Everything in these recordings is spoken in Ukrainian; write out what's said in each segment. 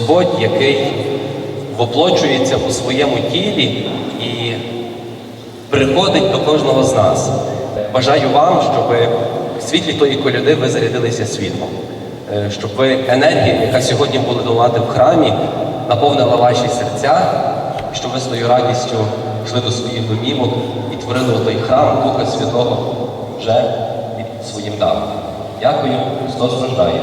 Господь, який воплочується у своєму тілі і приходить до кожного з нас. Бажаю вам, щоб в світлі тої коляди ви зарядилися світлом, Е, щоб ви енергія, яка сьогодні буде долати в храмі, наповнила ваші серця, щоб ви своєю радістю йшли до своїх домівок і творили той храм Духа Святого вже своїм дахом. Дякую, Христос рождає.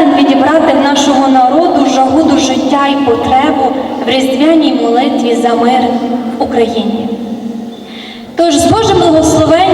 здатен відібрати в нашого народу жагу до життя і потребу в різдвяній молитві за мир в Україні. Тож з Божим благословенням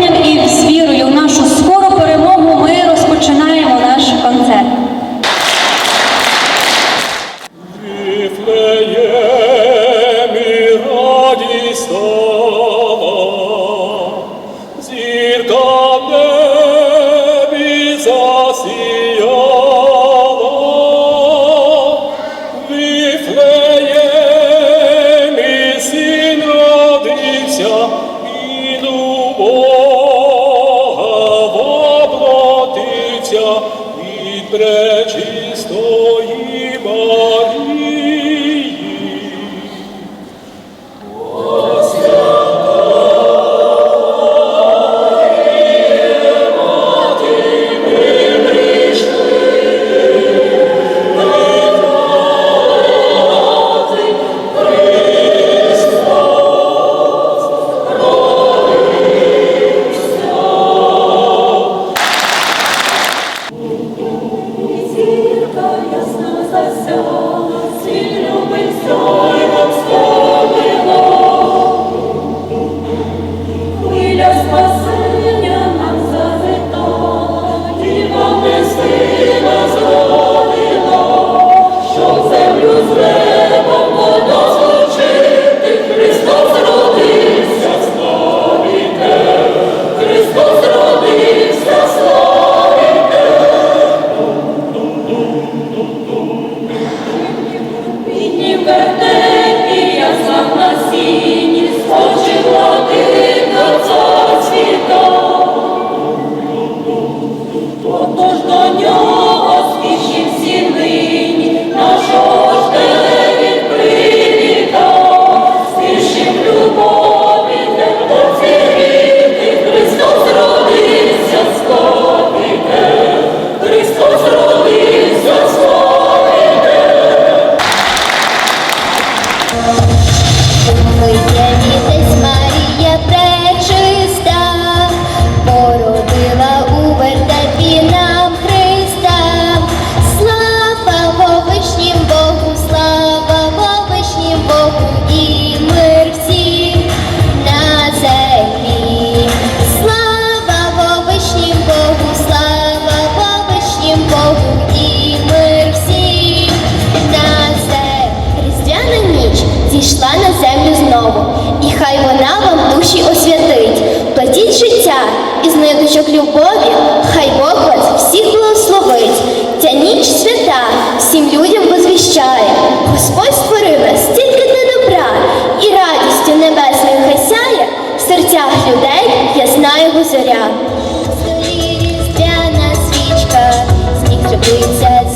It says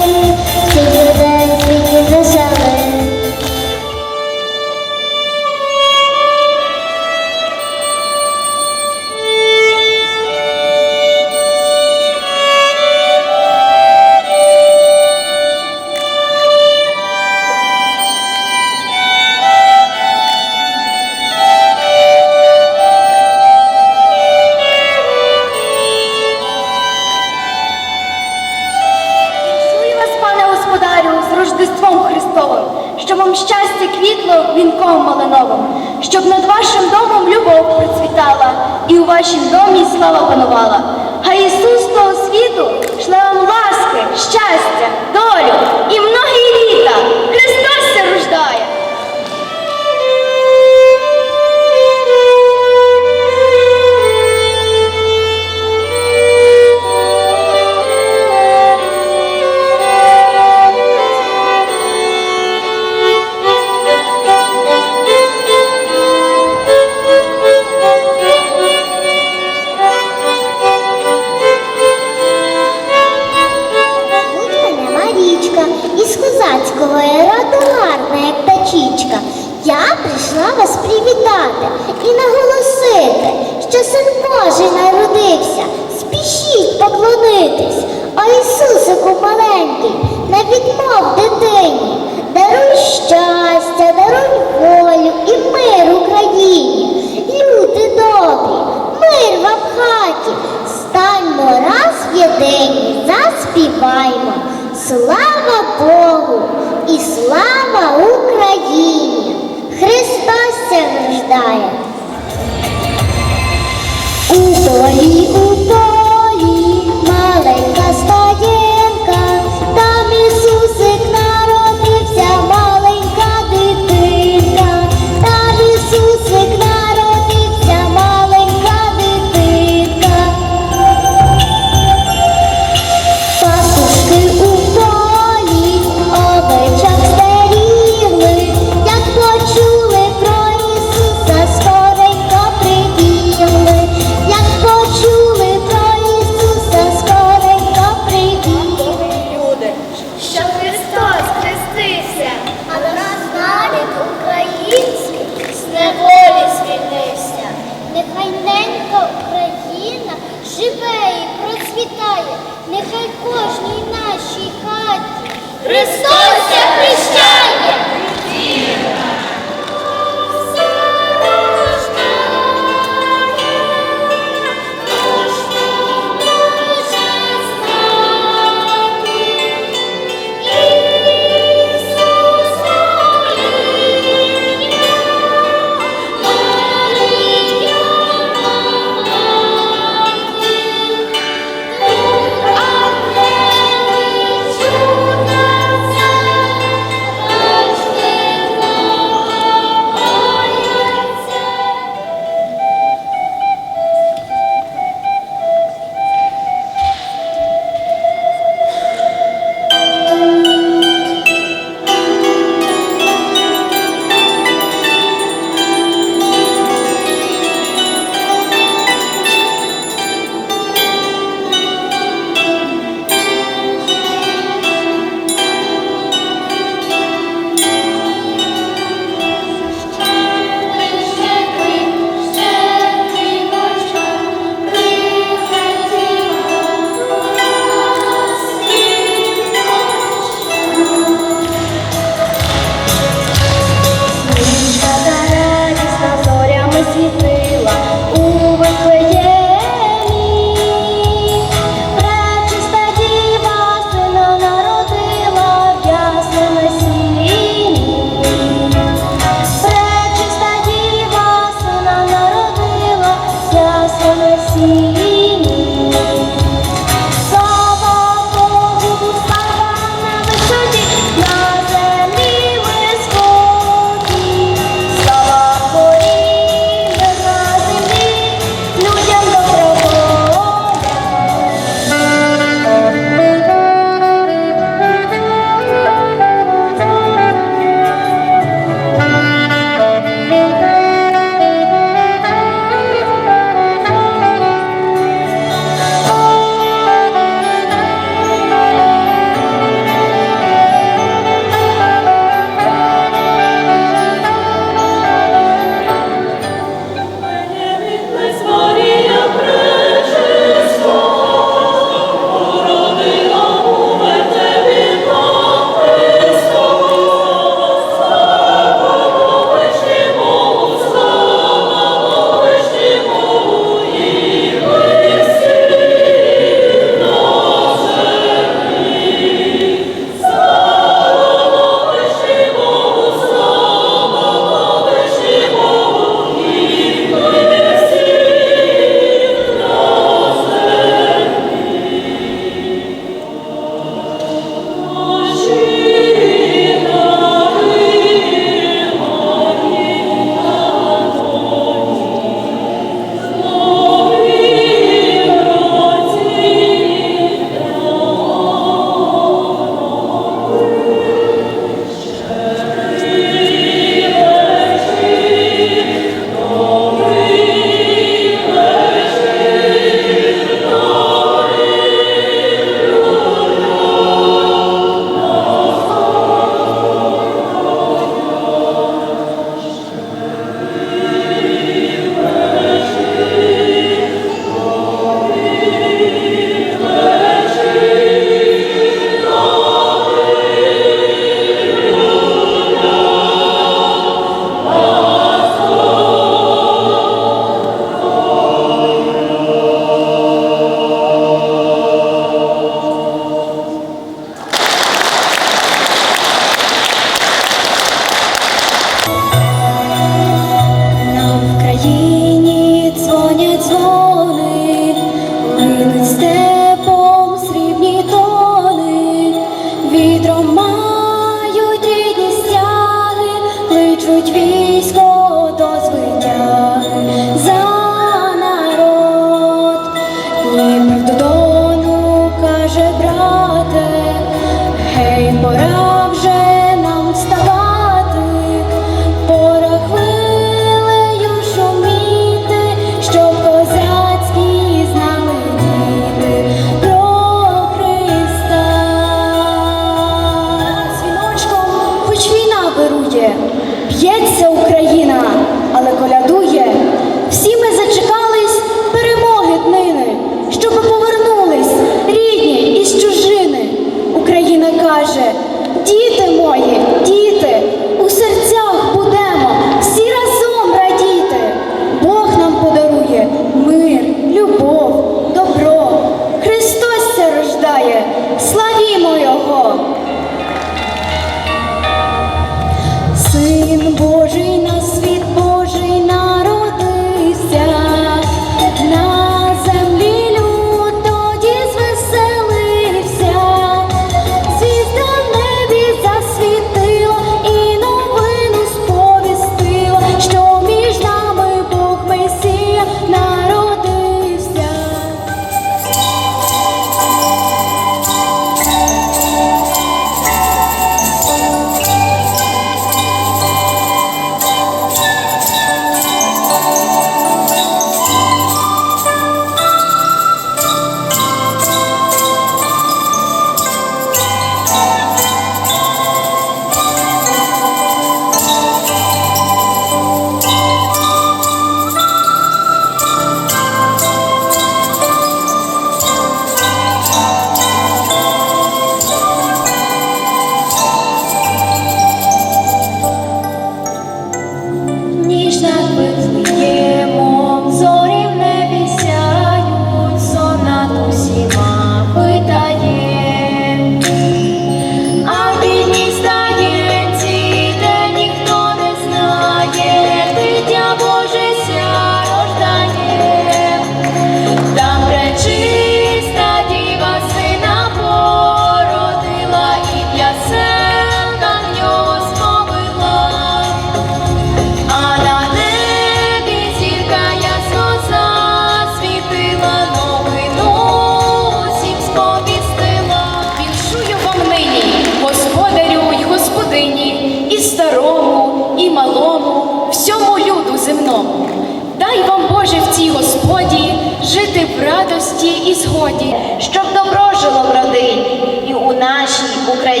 і сході, щоб добро жило в родині і у нашій Україні.